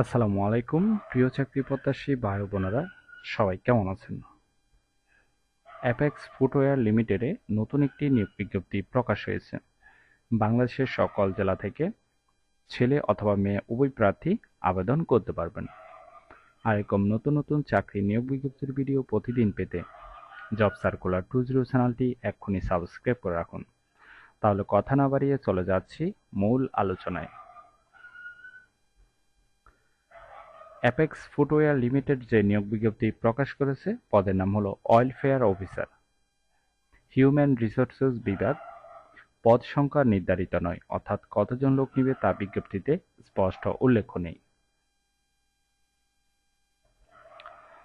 আসসালামু আলাইকুম, প্রিয় চাকরি প্রত্যাশী ভাই বোনেরা, সবাই কেমন আছেন? অ্যাপেক্স ফুটওয়্যার লিমিটেডে নতুন একটি নিয়োগ বিজ্ঞপ্তি প্রকাশ হয়েছে। বাংলাদেশের সকল জেলা থেকে ছেলে অথবা মেয়ে উভয় প্রার্থী আবেদন করতে পারবেন। আর এরকম নতুন নতুন চাকরি নিয়োগ বিজ্ঞপ্তির ভিডিও প্রতিদিন পেতে জব সার্কুলার টু জিরো চ্যানেলটি এক্ষুনি সাবস্ক্রাইব করে রাখুন। তাহলে কথা না বাড়িয়ে চলে যাচ্ছি মূল আলোচনায়। অ্যাপেক্স ফুটওয়্যার লিমিটেড যে নিয়োগ বিজ্ঞপ্তি প্রকাশ করেছে, পদের নাম হলো welfare officer human resources বিভাগ, পদ সংখ্যা নির্ধারিত নয়, অর্থাৎ কতজন লোক নিবে তা বিজ্ঞপ্তিতে স্পষ্ট উল্লেখ নেই।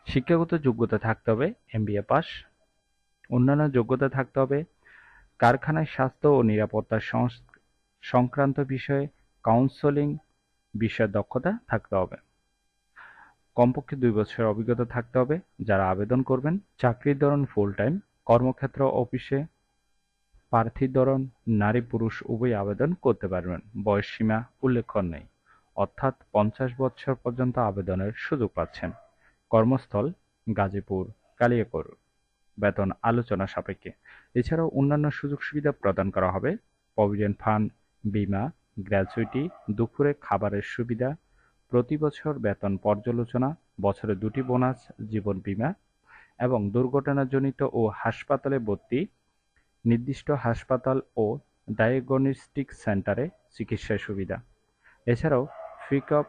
শিক্ষাগত যোগ্যতা থাকতে হবে, এমবিএ পাস। অন্যান্য যোগ্যতা থাকতে হবে, কারখানায় স্বাস্থ্য ও নিরাপত্তা সংক্রান্ত বিষয়ে কাউন্সেলিং বিষয়ে দক্ষতা থাকতে হবে। কমপক্ষে দুই বছরের অভিজ্ঞতা থাকতে হবে। যারা আবেদন করবেন, চাকরির ধরন ফুল টাইম কর্মক্ষেত্র অফিসে প্রার্থীর ধরন, নারী, পুরুষ, উভয় আবেদন করতে পারবেন। বয়স সীমা উল্লেখ নেই। অর্থাৎ পঞ্চাশ বছর পর্যন্ত আবেদনের সুযোগ পাচ্ছেন। কর্মস্থল, গাজীপুর, কালিয়াকৈর। বেতন আলোচনা সাপেক্ষে। এছাড়াও অন্যান্য সুযোগ সুবিধা প্রদান করা হবে। প্রভিডেন্ট ফান্ড, বিমা, গ্র্যাচুইটি, দুপুরে খাবারের সুবিধা প্রতি বছর বেতন পর্যালোচনা, বছরে দুটি বোনাস, জীবন বীমা এবং দুর্ঘটনাজনিত ও হাসপাতালে ভর্তি, নির্দিষ্ট হাসপাতাল ও ডায়াগনস্টিক সেন্টারে চিকিৎসা সুবিধা। এছাড়াও pick up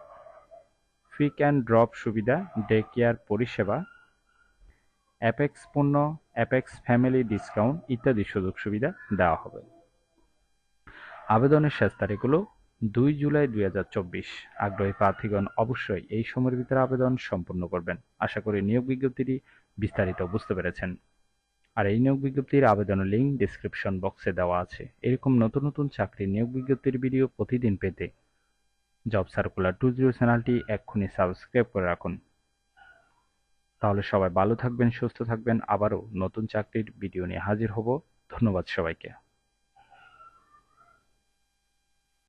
pick and drop সুবিধা ডে কেয়ার পরিষেবা, অ্যাপেক্স পণ্য, অ্যাপেক্স ফ্যামিলি ডিসকাউন্ট ইত্যাদি সুযোগ সুবিধা দেওয়া হবে। আবেদনের শেষ তারিখ হলো দুই জুলাই দুই হাজার চব্বিশ। আগ্রহী প্রার্থীগণ অবশ্যই এই সময়ের ভিতরে আবেদন সম্পূর্ণ করবেন। আশা করি নিয়োগ বিজ্ঞপ্তিটি বিস্তারিত বুঝতে পেরেছেন। আর এই নিয়োগ বিজ্ঞপ্তির আবেদনের লিঙ্ক ডিসক্রিপশন বক্সে দেওয়া আছে। এরকম নতুন নতুন চাকরি নিয়োগ বিজ্ঞপ্তির ভিডিও প্রতিদিন পেতে জব সার্কুলার টু জিরো চ্যানেলটি এক্ষুনি সাবস্ক্রাইব করে রাখুন। তাহলে সবাই ভালো থাকবেন, সুস্থ থাকবেন। আবারও নতুন চাকরির ভিডিও নিয়ে হাজির হব। ধন্যবাদ সবাইকে।